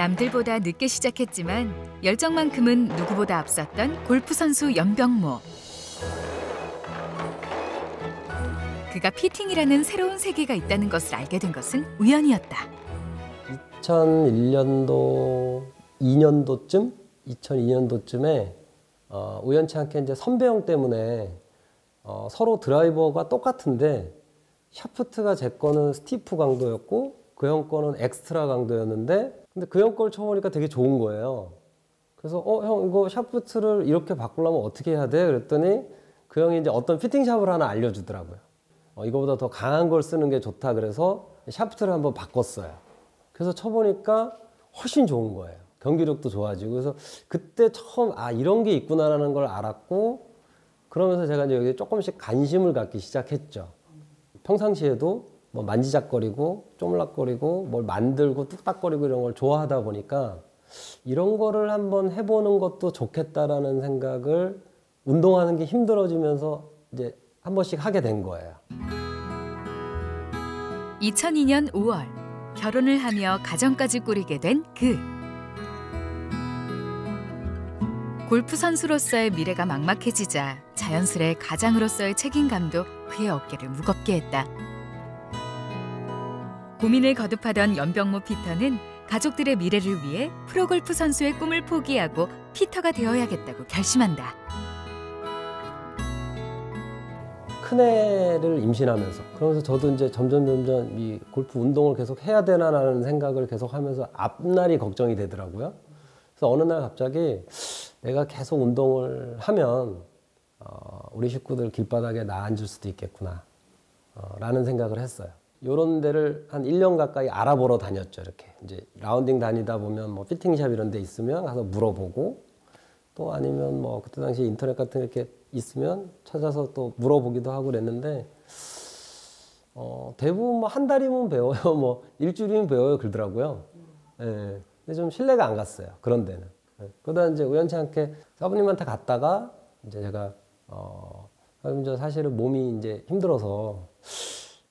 남들보다 늦게 시작했지만 열정만큼은 누구보다 앞섰던 골프 선수 연병모. 그가 피팅이라는 새로운 세계가 있다는 것을 알게 된 것은 우연이었다. 2001년도 2년도쯤 2002년도쯤에 어, 우연치 않게 이제 선배 형 때문에 어, 서로 드라이버가 똑같은데 샤프트가 제 거는 스티프 강도였고 그 형 거는 엑스트라 강도였는데 근데 그 형 걸 쳐보니까 되게 좋은 거예요. 그래서 어 형 이거 샤프트를 이렇게 바꾸려면 어떻게 해야 돼? 그랬더니 그 형이 이제 어떤 피팅샵을 하나 알려주더라고요. 어, 이거보다 더 강한 걸 쓰는 게 좋다 그래서 샤프트를 한번 바꿨어요. 그래서 쳐보니까 훨씬 좋은 거예요. 경기력도 좋아지고 그래서 그때 처음 아 이런 게 있구나라는 걸 알았고 그러면서 제가 이제 여기 조금씩 관심을 갖기 시작했죠. 평상시에도 뭐 만지작거리고 쪼물락거리고 뭘 만들고 뚝딱거리고 이런 걸 좋아하다 보니까 이런 거를 한번 해보는 것도 좋겠다라는 생각을 운동하는 게 힘들어지면서 이제 한 번씩 하게 된 거예요. 2002년 5월 결혼을 하며 가정까지 꾸리게 된 그. 골프 선수로서의 미래가 막막해지자 자연스레 가장으로서의 책임감도 그의 어깨를 무겁게 했다. 고민을 거듭하던 연병모 피터는 가족들의 미래를 위해 프로골프 선수의 꿈을 포기하고 피터가 되어야겠다고 결심한다. 큰애를 임신하면서 그러면서 저도 이제 점점 점점 이 골프 운동을 계속 해야 되나라는 생각을 계속 하면서 앞날이 걱정이 되더라고요. 그래서 어느 날 갑자기 내가 계속 운동을 하면 어, 우리 식구들 길바닥에 나 앉을 수도 있겠구나 어, 라는 생각을 했어요. 요런 데를 한 1년 가까이 알아보러 다녔죠. 이렇게 이제 라운딩 다니다 보면 뭐 피팅샵 이런 데 있으면 가서 물어보고 또 아니면 뭐 그때 당시 인터넷 같은 게 이렇게 있으면 찾아서 또 물어보기도 하고 그랬는데 어, 대부분 뭐 한 달이면 배워요. 뭐 일주일이면 배워요. 그러더라고요. 예. 근데 좀 신뢰가 안 갔어요. 그런 데는. 예. 그러다 이제 우연치 않게 사부님한테 갔다가 이제 제가 어, 사부님 사실은 몸이 이제 힘들어서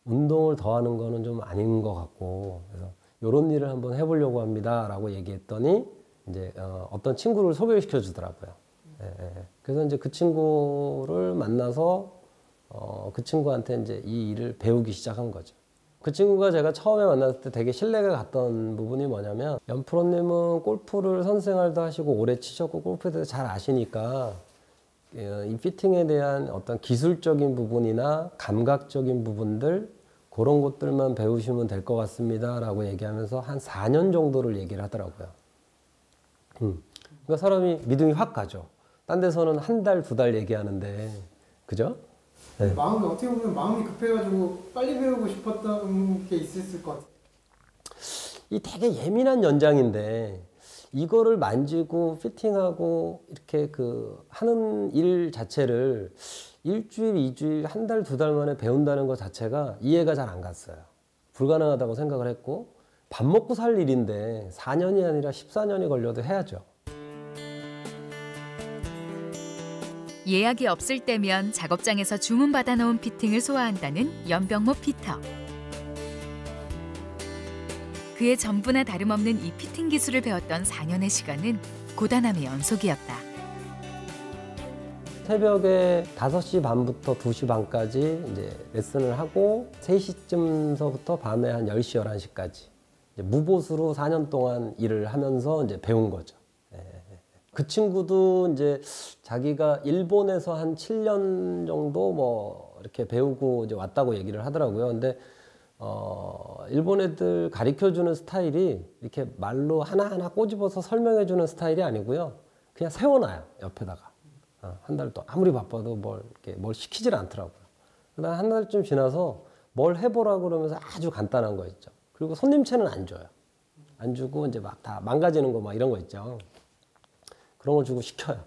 운동을 더 하는 거는 좀 아닌 것 같고 그래서 요런 일을 한번 해보려고 합니다라고 얘기했더니 이제 어, 떤 친구를 소개시켜 주더라고요. 예, 예. 그래서 이제 그 친구를 만나서 어, 그 친구한테 이제 이 일을 배우기 시작한 거죠. 그 친구가 제가 처음에 만났을 때 되게 신뢰가 갔던 부분이 뭐냐면 연프로님은 골프를 선생활도 하시고 오래 치셨고 골프에 대해서 잘 아시니까 어, 이 피팅에 대한 어떤 기술적인 부분이나 감각적인 부분들 그런 것들만 배우시면 될 것 같습니다. 라고 얘기하면서 한 4년 정도를 얘기를 하더라고요. 음. 그러니까 사람이 믿음이 확 가죠. 딴 데서는 한 달, 두 달 얘기하는데, 그죠? 네. 마음이 어떻게 보면 마음이 급해가지고 빨리 배우고 싶었던 게 있었을 것 같아요. 이 되게 예민한 연장인데, 이거를 만지고 피팅하고 이렇게 그 하는 일 자체를 일주일, 이주일, 한 달, 두 달 만에 배운다는 것 자체가 이해가 잘 안 갔어요. 불가능하다고 생각을 했고 밥 먹고 살 일인데 4년이 아니라 14년이 걸려도 해야죠. 예약이 없을 때면 작업장에서 주문 받아 놓은 피팅을 소화한다는 연병모 피터. 그의 전부나 다름없는 이 피팅 기술을 배웠던 4년의 시간은 고단함의 연속이었다. 새벽에 5시 반부터 2시 반까지 이제 레슨을 하고 3시쯤서부터 밤에 한 10시, 11시까지 무보수로 4년 동안 일을 하면서 이제 배운 거죠. 예, 예, 예. 그 친구도 이제 자기가 일본에서 한 7년 정도 뭐 이렇게 배우고 이제 왔다고 얘기를 하더라고요. 근데 어, 일본 애들 가르쳐 주는 스타일이 이렇게 말로 하나하나 꼬집어서 설명해 주는 스타일이 아니고요. 그냥 세워놔요, 옆에다가. 어, 한달또 아무리 바빠도 뭘, 이렇게 뭘 시키질 않더라고요. 그다음 한 달쯤 지나서 뭘 해보라 그러면서 아주 간단한 거 있죠. 그리고 손님체는 안 줘요. 안 주고 이제 막 다 망가지는 거 막 이런 거 있죠. 그런 걸 주고 시켜요.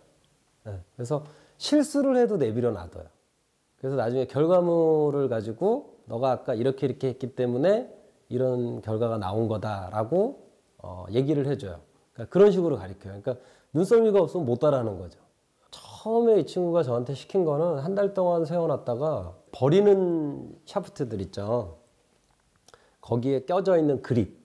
네. 그래서 실수를 해도 내비려 놔둬요. 그래서 나중에 결과물을 가지고 너가 아까 이렇게 이렇게 했기 때문에 이런 결과가 나온 거다라고 어, 얘기를 해줘요. 그러니까 그런 식으로 가르쳐요. 그러니까 눈썰미가 없으면 못 따라하는 거죠. 처음에 이 친구가 저한테 시킨 거는 한 달 동안 세워놨다가 버리는 샤프트들 있죠. 거기에 껴져 있는 그립.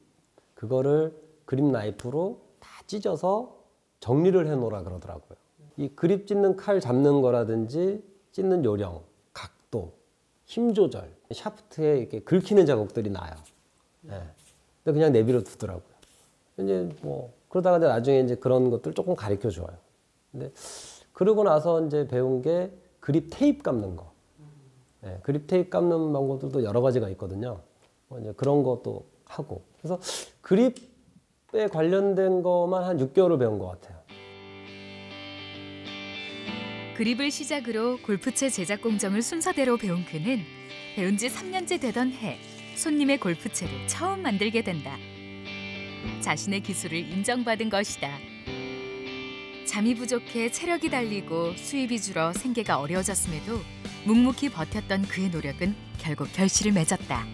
그거를 그립 나이프로 다 찢어서 정리를 해놓으라 그러더라고요. 이 그립 찢는 칼 잡는 거라든지 찢는 요령, 각도, 힘 조절, 샤프트에 이렇게 긁히는 자국들이 나요. 예. 근데 그냥 내비로 두더라고요. 이제 뭐 그러다가 이제 나중에 이제 그런 것들 조금 가르쳐 줘요. 근데 그러고 나서 이제 배운 게 그립 테이프 감는 거. 예, 그립 테이프 감는 방법들도 여러 가지가 있거든요. 뭐 이제 그런 것도 하고. 그래서 그립에 관련된 것만 한 6개월을 배운 것 같아요. 그립을 시작으로 골프채 제작 공정을 순서대로 배운 그는 배운 지 3년째 되던 해 손님의 골프채를 처음 만들게 된다. 자신의 기술을 인정받은 것이다. 잠이 부족해 체력이 달리고 수입이 줄어 생계가 어려워졌음에도 묵묵히 버텼던 그의 노력은 결국 결실을 맺었다.